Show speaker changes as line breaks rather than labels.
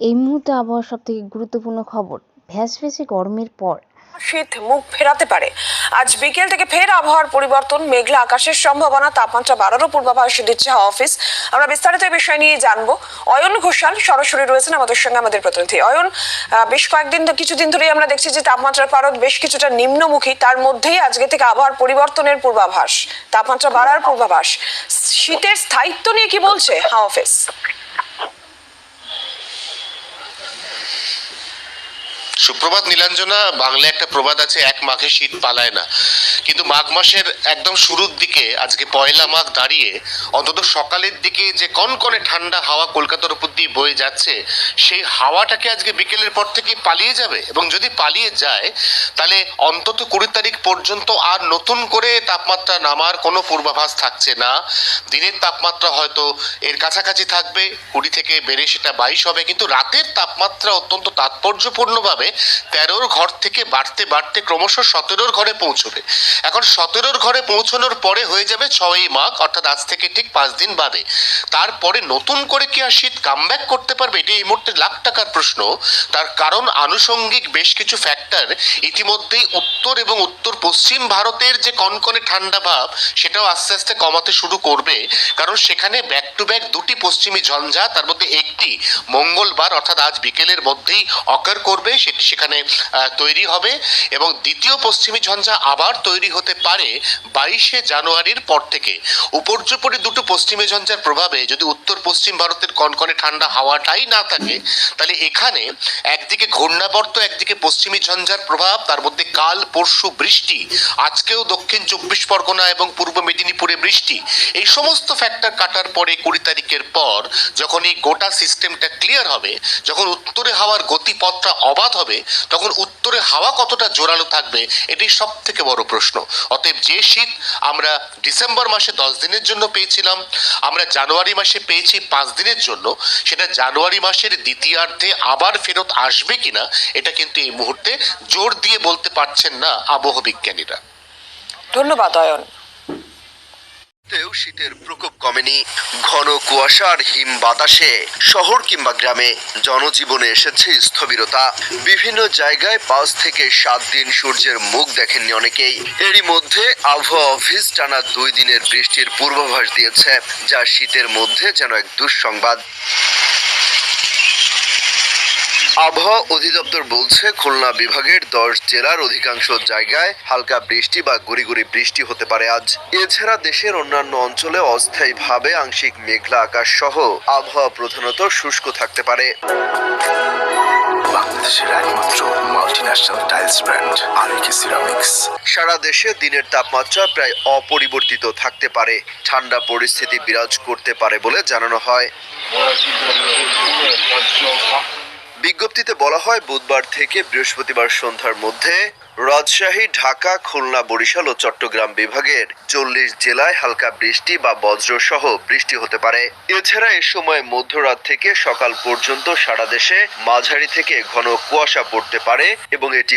এই মুহূর্তে আবহাওয়ার সব থেকে গুরুত্বপূর্ণ খবর ভ্যাসভেসে গরমের পর।
শীত মুখ ফেরাতে পারে। আজ বিকেল থেকে ফের আবহাওয়ার পরিবর্তন, মেঘলা আকাশের সম্ভাবনা, তাপমাত্রা বাড়ারও পূর্বাভাস দিচ্ছে অফিস। আমরা বিস্তারিত এই বিষয় নিয়ে জানব। অয়ন ঘোষাল সরাসরি রয়েছেন আমাদের সঙ্গে আমাদের প্রতিনিধি। অয়ন বেশ কয়েকদিন ধ- কিছুদিন ধরেই আমরা দেখছি যে তাপমাত্রার পারদ বেশ কিছুটা নিম্নমুখী। তার মধ্যেই আজকে থেকে আবহাওয়ার পরিবর্তনের পূর্বাভাস, তাপমাত্রা বাড়ার পূর্বাভাস। শীতের স্থায়িত্ব নিয়ে কি বলছে হাওয়া অফিস?
সুপ্রভাত নীলাঞ্জনা, বাংলায় একটা প্রবাদ আছে, এক মাঘে শীত পালায় না। কিন্তু মাঘ মাসের একদম শুরুর দিকে, আজকে পয়লা মাঘ দাঁড়িয়ে, অন্তত সকালের দিকে যে কনকনে ঠান্ডা হাওয়া কলকাতার উপর দিয়ে বয়ে যাচ্ছে, সেই হাওয়াটাকে আজকে বিকেলের পর থেকে পালিয়ে যাবে। এবং যদি পালিয়ে যায়, তাহলে অন্তত কুড়ি তারিখ পর্যন্ত আর নতুন করে তাপমাত্রা নামার কোনো পূর্বাভাস থাকছে না। দিনের তাপমাত্রা হয়তো এর কাছাকাছি থাকবে, কুড়ি থেকে বেড়ে সেটা বাইশ হবে, কিন্তু রাতের তাপমাত্রা অত্যন্ত তাৎপর্যপূর্ণভাবে তেরোর ঘর থেকে বাড়তে বাড়তে ক্রমশ সতেরোর ঘরে পৌঁছবে। এখন সতেরোর ঘরে পৌঁছানোর পরে হয়ে যাবে ছয়ই মাঘ, অর্থাৎ আজ থেকে ঠিক পাঁচ দিন বাদে। তারপরে নতুন করে কি আর শীত কামব্যাক করতে পারবে? এটি এই মুহূর্তে লাখ টাকার প্রশ্ন। তার কারণ আনুষঙ্গিক বেশ কিছু ফ্যাক্টর ইতিমধ্যেই উত্তর এবং উত্তর পশ্চিম ভারতের যে কনকনে ঠান্ডা ভাব, সেটাও আস্তে আস্তে কমাতে শুরু করবে। কারণ সেখানে ব্যাক টু ব্যাক দুটি পশ্চিমী ঝঞ্ঝা, তার মধ্যে একটি মঙ্গলবার, অর্থাৎ আজ বিকেলের মধ্যেই অকার করবে, সেটি সেখানে তৈরি হবে এবং দ্বিতীয় পশ্চিমী ঝঞ্ঝা আবার তৈরি হতে পারে বাইশে জানুয়ারির পর থেকে। উপর্যুপরি দুটো পশ্চিমী ঝঞ্ঝার প্রভাবে যদি উত্তর পশ্চিম ভারতের কনকনে ঠান্ডা হাওয়াটাই না থাকে, তাহলে এখানে একদিকে ঘূর্ণাবর্ত, একদিকে পশ্চিমী ঝঞ্ঝার প্রভাব, তার মধ্যে কাল, পরশু বৃষ্টি, আজকেও দক্ষিণ চব্বিশ পরগনা এবং পূর্ব মেদিনীপুরে বৃষ্টি। এই সমস্ত ফ্যাক্টর কাটার পরে কুড়ি তারিখের পর যখন এই গোটা সিস্টেমটা ক্লিয়ার হবে, যখন উত্তরে হাওয়ার গতিপথটা অবাধ হবে তখন উত্তরে হাওয়া কতটা জোরালো থাকবে এটি সব থেকে বড় প্রশ্ন। অতএব যে শীত আমরা ডিসেম্বর মাসে দশ দিনের জন্য পেয়েছিলাম, আমরা জানুয়ারি মাসে পেয়েছি পাঁচ দিনের জন্য, সেটা জানুয়ারি মাসের দ্বিতীয়ার্ধে আবার ফেরত আসবে কিনা, এটা কিন্তু এই মুহূর্তে জোর দিয়ে বলতে পারছেন না আবহ বিজ্ঞানীরা
ধন্যবাদ, অয়ন।
তেও শীতের প্রকোপ কমেনি। ঘন কুয়াশার হিম বাতাসে শহর কিংবা গ্রামে জনজীবনে এসেছে স্থবিরতা। বিভিন্ন জায়গায় পাঁচ থেকে সাত দিন সূর্যের মুখ দেখেননি অনেকেই। এরই মধ্যে আবহাওয়া অফিস টানা দুই দিনের বৃষ্টির পূর্বাভাস দিয়েছে, যা শীতের মধ্যে যেন এক দুঃসংবাদ। আবহাওয়া অধিদপ্তর বলছে খুলনা বিভাগের দশ জেলার অধিকাংশ জায়গায় হালকা বৃষ্টি বা গুড়ি গুড়ি বৃষ্টি হতে পারে আজ। এছাড়া দেশের অন্যান্য অঞ্চলে অস্থায়ীভাবে আংশিক মেঘলা আকাশ সহ আবহাওয়া প্রধানত শুষ্ক থাকতে পারে।
বাংলাদেশের একমাত্র multinational tiles brand RAK ceramics
সারা দেশে দিনের তাপমাত্রা প্রায় অপরিবর্তিত থাকতে পারে। ঠান্ডা পরিস্থিতি বিরাজ করতে পারে বলে জানানো হয়। বিজ্ঞপ্তিতে বলা হয়, বুধবার থেকে বৃহস্পতিবার সন্ধ্যার মধ্যে রাজশাহী, ঢাকা, খুলনা, বরিশাল ও চট্টগ্রাম বিভাগের চল্লিশ জেলায় হালকা বৃষ্টি বা বজ্র সহ বৃষ্টি হতে পারে। এছাড়া এ সময় মধ্যরাত থেকে সকাল পর্যন্ত সারা দেশে মাঝারি থেকে ঘন কুয়াশা পড়তে পারে এবং এটি